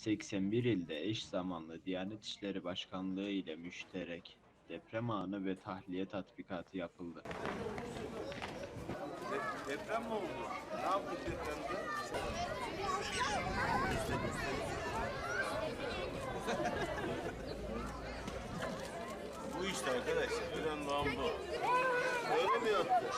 81 ilde eş zamanlı Diyanet İşleri Başkanlığı ile müşterek deprem anı ve tahliye tatbikatı yapıldı. De- deprem mi oldu? Ne yaptık depremde? bu işte arkadaşlar. Doğan bu. Öyle mi yaptı?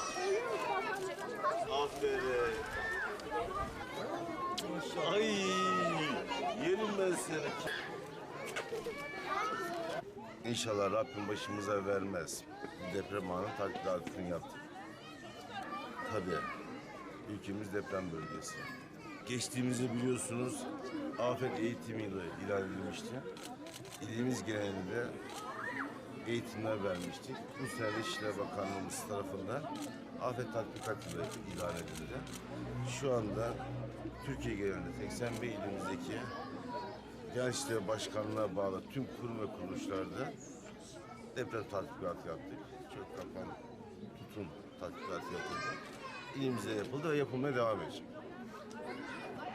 İnşallah Rabbim başımıza vermez. Deprem anı tatbikatını yaptık. Tabii ülkemiz deprem bölgesi. Geçtiğimizi biliyorsunuz afet eğitim yılı ilan edilmişti. İlimiz genelinde eğitimler vermiştik. Bu sene İçişleri Bakanlığımız tarafından afet tatbikat yılı ilan edildi. Şu anda Türkiye genelinde 81 ilimizdeki Gençlik Başkanlığı'na bağlı tüm kurum ve kuruluşlarda deprem tatbikatı yaptık. Çök kapan, tutun tatbikatı yapıldı. İlimizde yapıldı ve yapılmaya devam edecek.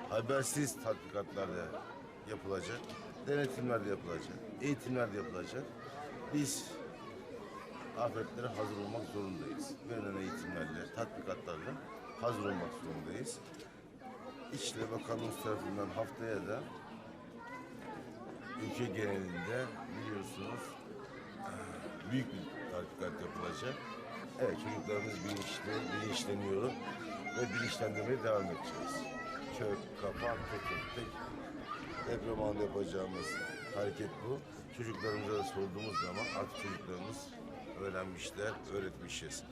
Habersiz tatbikatlar da yapılacak. Denetimler de yapılacak. Eğitimler de yapılacak. Biz afetlere hazır olmak zorundayız. Verilen eğitimlerle, tatbikatlarla hazır olmak zorundayız. İçişleri Bakanlığımız tarafından haftaya da ülke genelinde biliyorsunuz eee, büyük bir tatbikat yapılacak. Evet çocuklarımız bilinçli, bilinçleniyor ve bilinçlendirmeye devam edeceğiz. Kök, kapan, tutun. Tek deprem anında yapacağımız hareket bu. Çocuklarımıza da sorduğumuz zaman artık çocuklarımız öğrenmişler, öğretmişiz.